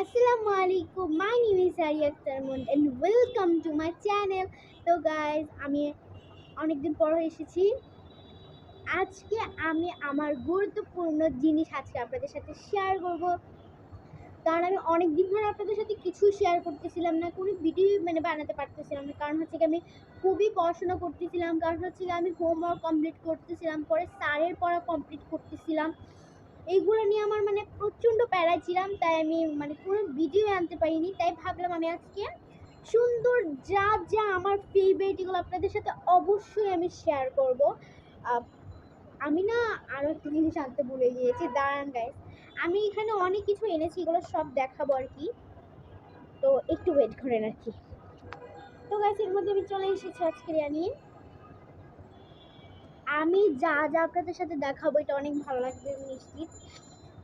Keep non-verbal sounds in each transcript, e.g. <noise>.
Assalamu alaikum. My name is Arya Akhtar Mund and welcome to my channel. তো guys আমি অনেকদিন পর এসেছি। আজকে আমি আমার গুরুত্বপূর্ণ জিনিস আজকে আপনাদের সাথে শেয়ার করব। কারণ আমি অনেক দিন ধরে আপনাদের সাথে কিছু শেয়ার করতেছিলাম না, কোনো ভিডিও মানে বানাতে পারতেছিলাম না। কারণ হচ্ছে কি, আমি খুবই পড়াশোনা করতেছিলাম। কারণ হচ্ছে কি, আমি হোমওয়ার্ক কমপ্লিট করতেছিলাম, পরে স্যারের পড়া কমপ্লিট করতেছিলাম। এইগুলো নিয়ে আমার মানে প্রচণ্ড প্যারা ছিলাম, তাই আমি মানে কোনো ভিডিও আনতে পারিনি, তাই ভাবলাম আমি আজকে সুন্দর যা যা আমার ফেভারিট এগুলো আপনাদের সাথে অবশ্যই আমি শেয়ার করব। আমি না আরও একটা জিনিস আনতে ভুলে গিয়েছি, দাঁড়ান গাইস আমি এখানে অনেক কিছু এনেছি, এগুলো সব দেখাবো আর কি। তো একটু ওয়েট করেন আর কি তো গাইস এর মধ্যে আমি চলে এসেছি আজকে নিয়ে আমি যা যা আপনাদের সাথে দেখাবো, এটা অনেক ভালো লাগবে নিশ্চিত।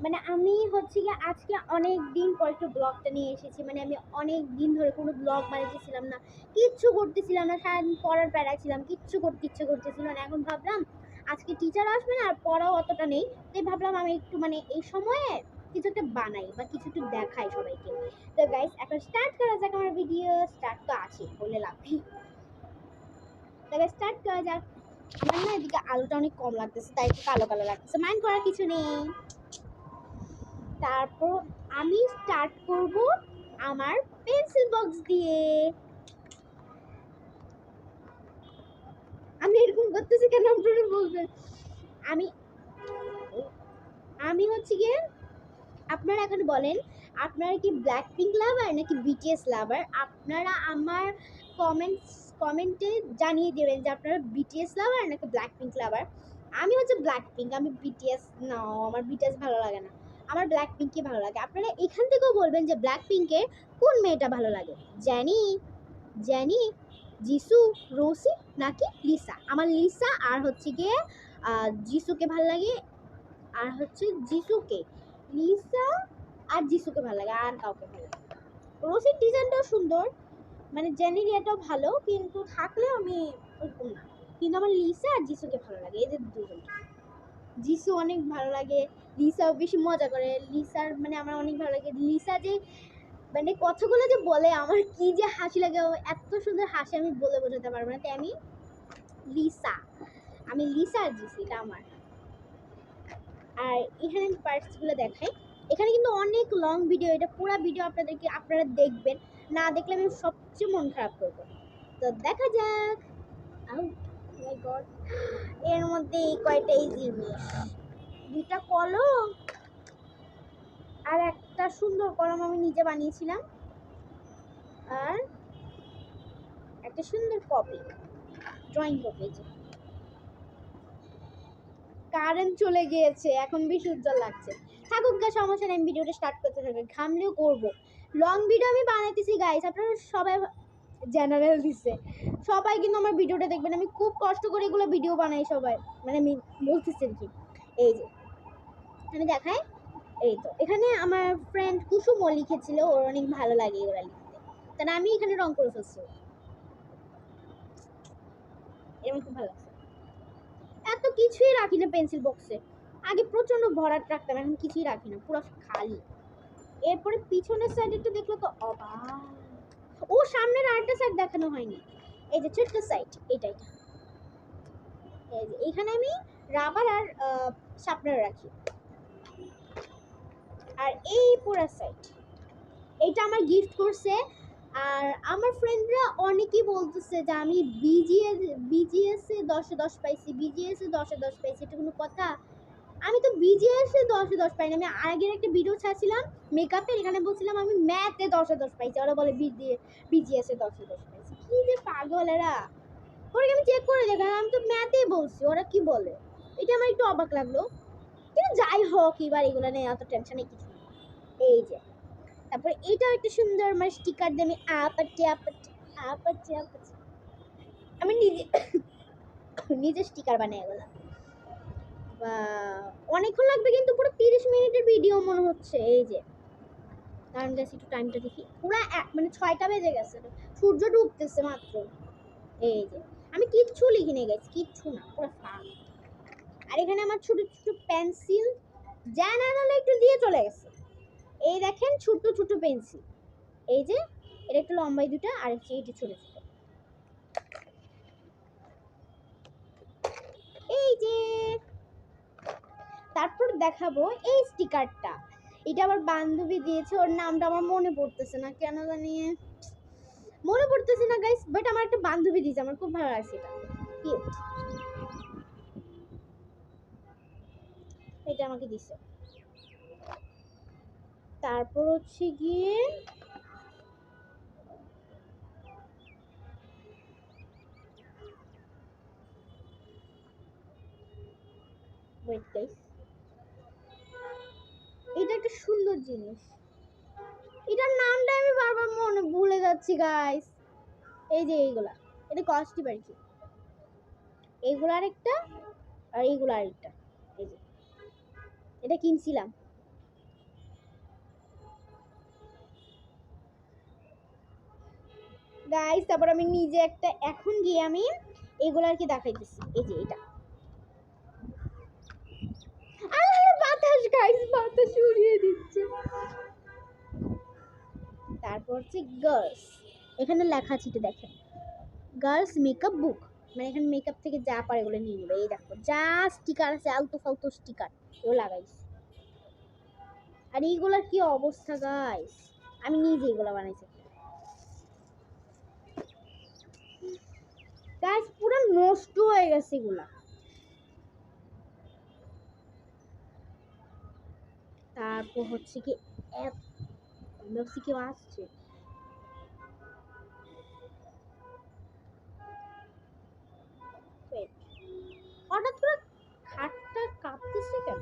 মানে আমি হচ্ছে গিয়ে আজকে অনেক দিন পর একটু ব্লগটা নিয়ে এসেছি। মানে আমি অনেক দিন ধরে কোনো ব্লগ বানাতেছিলাম না। কিচ্ছু করতেছিলাম না, সারাদিন পড়ার প্যারায় ছিলাম, কিচ্ছু করতে ইচ্ছে করতেছিল না। এখন ভাবলাম, আজকে টিচার আসবে না, আর পড়াও অতটা নেই। তাই ভাবলাম আমি একটু মানে এই সময়ে কিছু একটা বানাই বা কিছু একটু দেখাই সবাইকে। তো গাইস এখন স্টার্ট করা যাক আমার ভিডিও স্টার্ট তো আছে বলে লাভ নেই। তবে স্টার্ট করা যাক। আমার না এদিকে আলুটা অনেক কম লাগতেছে, তাই একটু কালো কালো লাগতেছে। মাইন্ড করার কিছু নেই। তারপর আমি স্টার্ট করব আমার পেন্সিল বক্স দিয়ে। আমি এরকম করতেছি কেন আমি আমি হচ্ছে গিয়ে, আপনারা এখন বলেন, আপনারা কি ব্ল্যাক পিঙ্ক লাভার নাকি বিটিএস লাভার আপনারা আমার কমেন্টস কমেন্টে জানিয়ে দেবেন যে আপনারা বিটিএস লাভার নাকি ব্ল্যাক পিঙ্ক লাভার আমি হচ্ছে ব্ল্যাক পিঙ্ক আমি বিটিএস না, আমার বিটিএস ভালো লাগে না। আমার ব্ল্যাক পিঙ্কই ভালো লাগে। আপনারা এখান থেকেও বলবেন যে ব্ল্যাক পিঙ্কের কোন মেয়েটা ভালো লাগে? জ্যানি জ্যানি জিসু রোসি নাকি লিসা আমার লিসা আর হচ্ছে গিয়ে জিসুকে ভালো লাগে আর হচ্ছে জিসুকে লিসা আর জিসুকে ভালো লাগে আর কাউকে ভালো লাগে। রোসির ডিজাইনটাও সুন্দর। মানে জেনির এটাও ভালো, কিন্তু থাকলেও আমি ওরকম না। কিন্তু আমার লিসা আর জিসুকে ভালো লাগে এদের দুজন জিসু অনেক ভালো লাগে, লিসাও বেশি মজা করে। লিসার মানে আমার অনেক ভালো লাগে। লিসা যে মানে কথাগুলো যে বলে, আমার কি যে হাসি লাগে এত সুন্দর হাসি আমি বলে বোঝাতে পারব না। তাই আমি লিসা আমি লিসা আর জিসু, এটা আমার। আর এখানে আমি পার্টসগুলো দেখাই। এখানে কিন্তু অনেক লং ভিডিও এটা পুরো ভিডিও আপনাদেরকে, আপনারা দেখবেন। না দেখলে আমি সবচেয়ে মন খারাপ করব। তো দেখা যাক। গড এর মধ্যে এই কয়টাই জিনিস? দুইটা কলম আর একটা সুন্দর কলম আমি নিজে বানিয়েছিলাম। আর একটা সুন্দর কপি ড্রয়িং কপি কারেন্ট চলে গিয়েছে, এখন বেশি উজ্জ্বল লাগছে। থাকুক গা, সমস্যা নেই ভিডিওটা স্টার্ট করতে থাকবে ঘামলেও করব। লং ভিডিও আমি বানাইতেছি গাইস আপনারা সবাই জেনারেল দিচ্ছে সবাই কিন্তু আমার ভিডিওটা দেখবেন। আমি খুব কষ্ট করে এগুলো ভিডিও বানাই সবাই। মানে আমি বলতেছি কি। এই যে, আমি দেখাই। এই তো, এখানে আমার ফ্রেন্ড কুসুমও লিখেছিল, ওর অনেক ভালো লাগে এগুলো লিখতে। তাহলে আমি এখানে রং করে ফেলছি। এরকম খুব ভালো লাগছে। এত কিছুই রাখি না পেন্সিল বক্সে আগে প্রচণ্ড ভরাট রাখতাম, এখন কিছুই রাখি না, পুরো খালি। এরপরে পিছনের সাইড দেখল তো অবাক। ও, সামনের আরেকটা সাইড দেখানো হয়নি। এই যে ছোট্ট সাইড এটা এটা। এখানে আমি রাবার আর শার্পনার রাখি। আর এই পুরো সাইড এটা আমার গিফট করছে। আর আমার ফ্রেন্ডরা অনেকেই বলতেছে যে, আমি বিজিএস বিজিএস দশে দশ পাইছি বিজিএস দশে দশ পাইছি, এটা কোনো কথা? আমি তো বিজিএস দশে দশ পাইনি। আমি আগের একটা ভিডিও ছাড়ছিলাম মেকআপের এখানে বলছিলাম আমি ম্যাথে দশে দশ পাইছি। ওরা বলে বিজিএস দশে দশ পাইছি। কি যে পাগল এরা ওরা আমি চেক করে দেখলাম, আমি তো ম্যাথেই বলছি, ওরা কি বলে? এটা আমার একটু অবাক লাগল। কিন্তু যাই হোক, এবার এগুলো নিয়ে অত টেনশনে কিছু এই যে, তারপরে এইটাও একটা সুন্দর মানে স্টিকার দিয়ে আমি আপাটি আপাটি আপাটি আমি নিজে <coughs> নিজে স্টিকার বানিয়ে গেলাম। অনেকক্ষণ লাগবে কিন্তু পুরো তিরিশ মিনিটের ভিডিও মনে হচ্ছে, এই যে। কারণ গেছি একটু টাইমটা দেখি। পুরো এক মানে ছয়টা বেজে গেছে। সূর্য ডুবতেছে মাত্র। এই যে। আমি কিচ্ছু লিখিনি গেছি কিচ্ছু না, পুরো ফাঁক। আর এখানে আমার ছোট ছোট পেন্সিল আনালে একটু দিয়ে চলে গেছে। এই দেখেন ছোট ছোট পেন্সিল এই যে, এটা একটু লম্বাই দুটো আর হচ্ছে এইটা ছোট ছোট। এই যে তারপর দেখাবো এই স্টিকারটা। এটা আমার বান্ধবী দিয়েছে, ওর নামটা আমার মনে পড়তেছে না, কেন জানি। মনে পড়তেছে না গাইস বাট আমার একটা বান্ধবী দিয়েছে, আমার খুব ভালো লাগছে এটা। এটা আমাকে দিছে। তারপর হচ্ছে গিয়ে গাইস এটা একটা সুন্দর জিনিস। এটার নামটা আমি বারবার মনে, ভুলে যাচ্ছি গাইস এই যে এইগুলা। এটা কস্টি বাড়ি এইগুলো আরেকটা, আর এইগুলো আরেকটা। এই যে। এটা কিনছিলাম। গাইস তারপর আমি নিজে একটা, এখন গিয়ে আমি এগুলো আর কি দেখাইতেছি। এই যে এটা আরে বাতাস গাইস বাতাস উড়িয়ে দিচ্ছে হচ্ছে গার্লস এখানে লেখা আছে এটা দেখেন। গার্লস মেকআপ বুক মানে এখানে মেকআপ থেকে যা পারে এগুলো নিয়ে নেবে। এই দেখো, যা স্টিকার আছে, আলতু ফালতু স্টিকার ও লাগাইছি। আর এইগুলোর কি অবস্থা গাইস আমি নিজে এগুলো বানাইছি। গাইস পুরো নষ্ট হয়ে গেছে এগুলা। তারপর হচ্ছে কি, এত ভাবছি কেউ আসছে. হঠাৎ করে খাটটা কাঁপতেছে কেন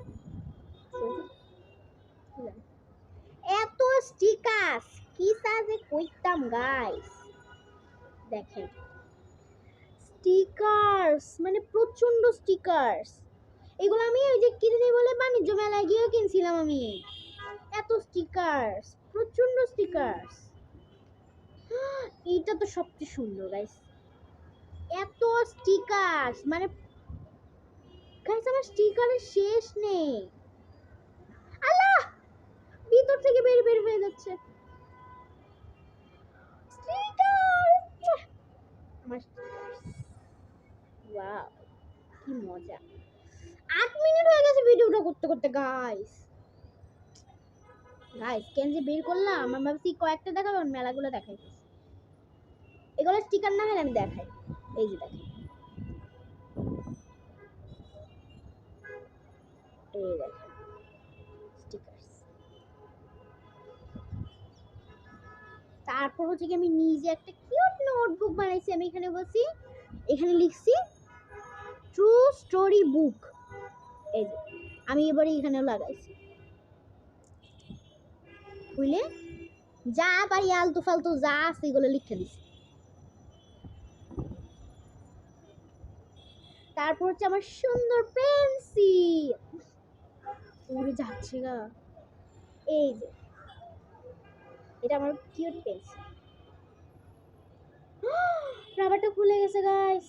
এত স্টিকার্স কি সাজে কইতাম গাইস দেখেন স্টিকার্স মানে প্রচণ্ড স্টিকার্স এগুলো আমি ওই যে কিনে বলে বাণিজ্য মেলায় গিয়েও কিনছিলাম আমি এত স্টিকার্স প্রচণ্ড স্টিকার্স এইটা তো সবচেয়ে সুন্দর গাইস এত স্টিকার্স মানে গাইস আমার স্টিকারের শেষ নেই। আল্লাহ! ভিতর থেকে বের বের হয়ে যাচ্ছে। ওয়াও কি মজা। আট মিনিট হয়ে গেছে ভিডিওটা করতে করতে গাইস গাইস যে বের করলাম, আমি ভাবছি কয়েকটা দেখাবো মেলাগুলো দেখাই। এগুলো স্টিকার না হলে আমি দেখাই। এই যে দেখাই এই দেখেন। স্টিকার্স তারপর হচ্ছে কি আমি নিজে একটা কিউট নোটবুক বানাইছি, আমি এখানে বসি এখানে লিখছি ট্রু স্টোরি বুক এই যে, আমি এবারে এখানে লাগাইছি। বুঝলে যা পারি আলতু ফালতু যা আছে এগুলো লিখে দিছি। তারপর হচ্ছে আমার সুন্দর পেন্সিল। উড়ে যাচ্ছে গা। এই যে। এটা আমার কিউট পেন্সিল। <gasps> রাবারটা খুলে গেছে গাইস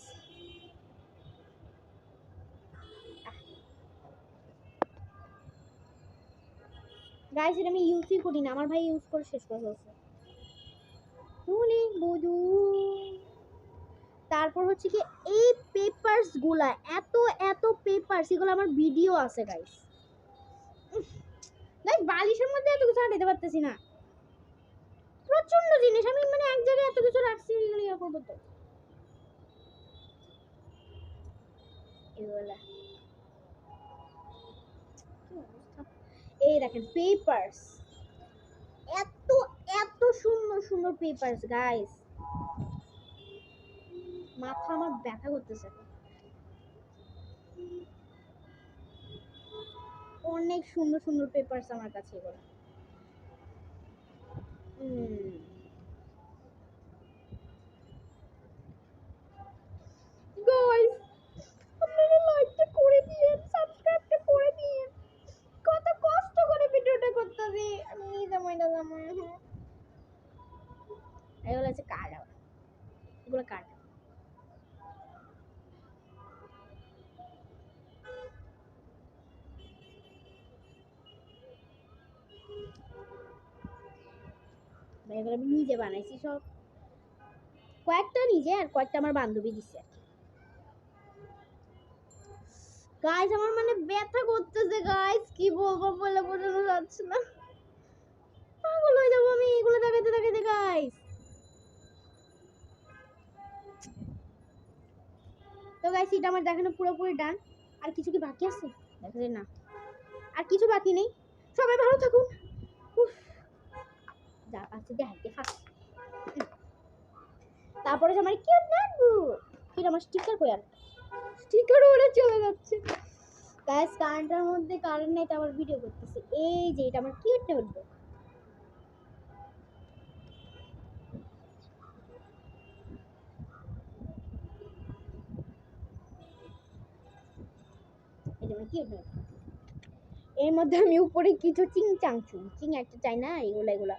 গাইস এটা আমি ইউজই করি না আমার ভাই ইউজ করে শেষ করে ফেলছে। তুলি বুদু। তারপর হচ্ছে কি এই পেপারসগুলা, এত এত পেপারস এগুলো আমার ভিডিও আছে গাইস গাইস বালিশের মধ্যে এত কিছু আটাইতে পারতেছি না। প্রচণ্ড জিনিস। আমি মানে এক জায়গায় এত কিছু রাখছি, এগুলো ইয়ে করব তো এগুলা। এই দেখেন পেপারস এত এত সুন্দর সুন্দর পেপারস গাইস মাথা আমার ব্যথা করতেছে অনেক সুন্দর সুন্দর পেপারস আমার কাছে এগুলো। হুম। এগুলো আমি নিজে বানাইছি সব। কয়েকটা নিজে আর কয়েকটা আমার বান্ধবী দিছে। গাইস আমার মানে ব্যথা করতেছে গাইস কি বলব, বলে বোঝানো যাচ্ছে না। পাগল হয়ে যাব আমি, এগুলো গাইস তো গাইস এটা আমার দেখানো পুরোপুরি ডান আর কিছু কি বাকি আছে? দেখা না। আর কিছু বাকি নেই। সবাই ভালো থাকুন। যা পাচ্ছে ফাঁস তারপরে যে আমার কিউট নোটবুক এটা আমার স্টিকার কই আর? স্টিকার ওরে চলে যাচ্ছে। গাইস কারেন্টের মধ্যে কারেন্ট নেই তো আমার ভিডিও করতেছে। এই যে, এটা আমার কিউট নোটবুক এটা আমার কিউট নোটবুক এর মধ্যে আমি উপরে কিছু চিং চাং চাংচু চিং একটা চাই না, এগুলা এগুলা।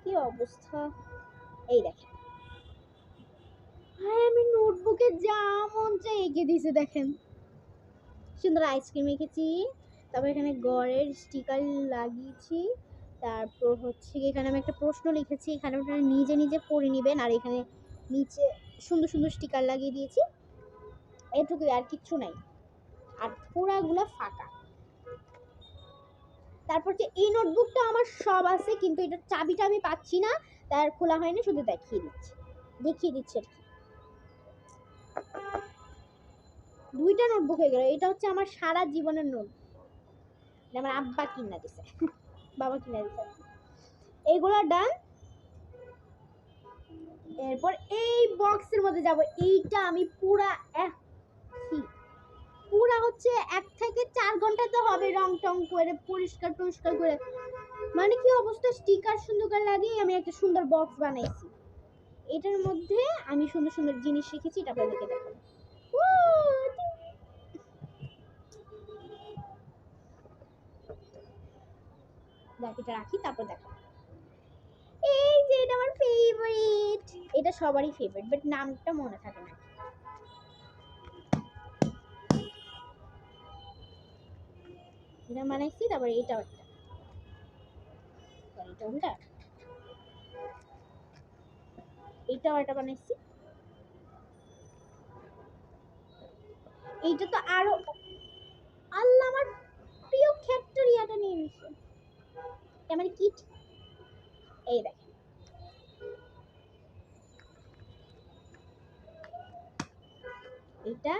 কি অবস্থা? এই দেখেন। হায় আমি নোটবুকে যা মন চাই এঁকে দিছে দেখেন। সুন্দর আইসক্রিম এঁকেছি, তারপর এখানে গড়ের স্টিকার লাগিয়েছি, তারপর হচ্ছে এখানে আমি একটা প্রশ্ন লিখেছি, এখানে আপনারা নিজে নিজে পড়ে নেবেন, আর এখানে নিচে সুন্দর সুন্দর স্টিকার লাগিয়ে দিয়েছি। এটুকুই, আর কিচ্ছু নাই। আর পুরাগুলো ফাঁকা। তারপর যে এই নোটবুকটা আমার সব আছে কিন্তু এটার চাবিটা আমি পাচ্ছি না তার খোলা হয়নি শুধু দেখিয়ে দিচ্ছি। দেখিয়ে দিচ্ছি আর কি। দুইটা নোটবুক হয়ে গেল এটা হচ্ছে আমার সারা জীবনের নোট। আমার আব্বা কিনা দিছে। <laughs> বাবা কিনা দিছে। এইগুলো ডান। এরপর এই বক্সের মধ্যে যাব এইটা আমি পুরা ছি, পুরা হচ্ছে এক থেকে চার ঘণ্টা তো হবে রং টং করে, পরিষ্কার টরিষ্কার করে। মানে কি অবস্থা? স্টিকার সুন্দর করে লাগিয়ে আমি একটা সুন্দর বক্স বানাইছি। এটার মধ্যে আমি সুন্দর সুন্দর জিনিস শিখেছি এটা আপনাদেরকে দেখাবো। এটা রাখি, তারপর দেখাবো। এই যে, এটা আমার ফেভারিট এটা সবারই ফেভারিট বাট নামটা মনে থাকে না। এটা বানাইছি তারপর একটা এটা উল্টা। একটা বানাইছি। এইটা তো আরও আল্লাহ আমার প্রিয় ক্যাপ্টোরিয়াটা নিয়ে নিছে। এটা মানে কিট এই দেখেন। এটা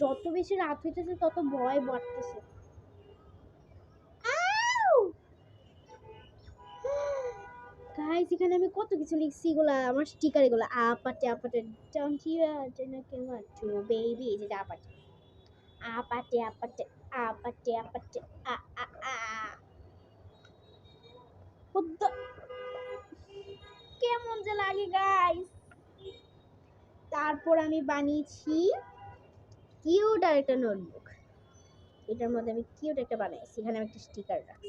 যত বেশি রাত হইতেছে, তত ভয় বাড়তেছে। গাইস এখানে আমি কত কিছু লিখছি এগুলা, আমার স্টিকার এগুলা। APT APT don't you can to baby এই যে আপাটে। আপাটে আপাটে আপাটে আপাটে, আ আ আ। কেমন যে লাগে গাইস তারপর আমি বানিয়েছি কিউট আর একটা নোটবুক এটার মধ্যে আমি কিউট একটা বানাইছি, এখানে আমি একটা স্টিকার রাখছি।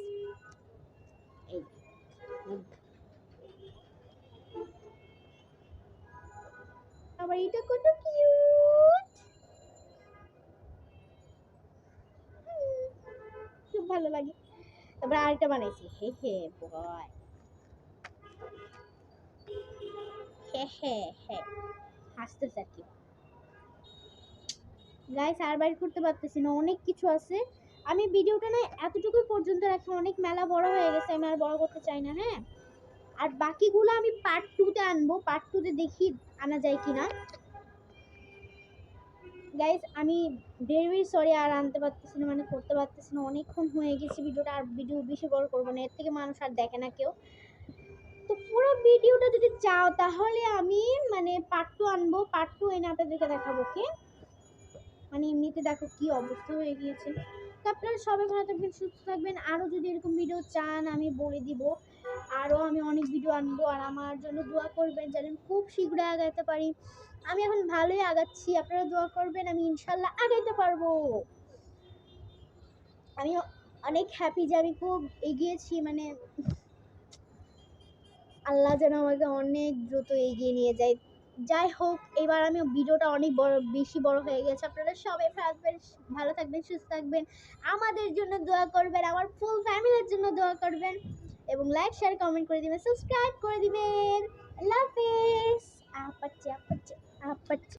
আবার এটা কত কিউট খুব ভালো লাগে। তারপর আরেকটা বানাইছি, হে হে বয় হে হে হে, হাসতেছে আর কি। গাইস আর বাইর করতে পারতেছি না, অনেক কিছু আছে। আমি ভিডিওটা না এতটুকু পর্যন্ত রাখি, অনেক মেলা বড় হয়ে গেছে, আমি আর বড় করতে চাই না হ্যাঁ? আর বাকিগুলো আমি পার্ট টুতে আনব পার্ট টুতে দেখি আনা যায় কিনা। গাইস আমি ভেরি ভেরি সরি আর আনতে পারতেছি না মানে করতে পারতেছি না, অনেকক্ষণ হয়ে গেছে ভিডিওটা, আর ভিডিও বেশি বড় করব না, এর থেকে মানুষ আর দেখে না কেউ। তো পুরো ভিডিওটা যদি চাও, তাহলে আমি মানে পার্ট টু আনব পার্ট টু এনে আপনাদেরকে দেখাবো কে মানে এমনিতে দেখো কি অবস্থা হয়ে গিয়েছে। তো আপনারা সবাই ভালো থাকবেন, সুস্থ থাকবেন। আরও যদি এরকম ভিডিও চান, আমি বলে দিব। আরও আমি অনেক ভিডিও আনব। আর আমার জন্য দোয়া করবেন যেন খুব শীঘ্রই আগাতে পারি। আমি এখন ভালোই আগাচ্ছি। আপনারা দোয়া করবেন, আমি ইনশাল্লাহ আগাইতে পারব। আমি অনেক হ্যাপি যে আমি খুব এগিয়েছি। মানে আল্লাহ যেন আমাকে অনেক দ্রুত এগিয়ে নিয়ে যায়। যাই হোক, এবার আমি ভিডিওটা অনেক বড়, বেশি বড় হয়ে গেছে। আপনারা সবাই থাকবেন, ভালো থাকবেন, সুস্থ থাকবেন। আমাদের জন্য দোয়া করবেন, আমার ফুল ফ্যামিলির জন্য দোয়া করবেন। এবং লাইক শেয়ার কমেন্ট করে দিবেন সাবস্ক্রাইব করে দিবেন। আল্লাহ হাফেজ। আপাচ্ছে আপাচ্ছে আপাচ্ছি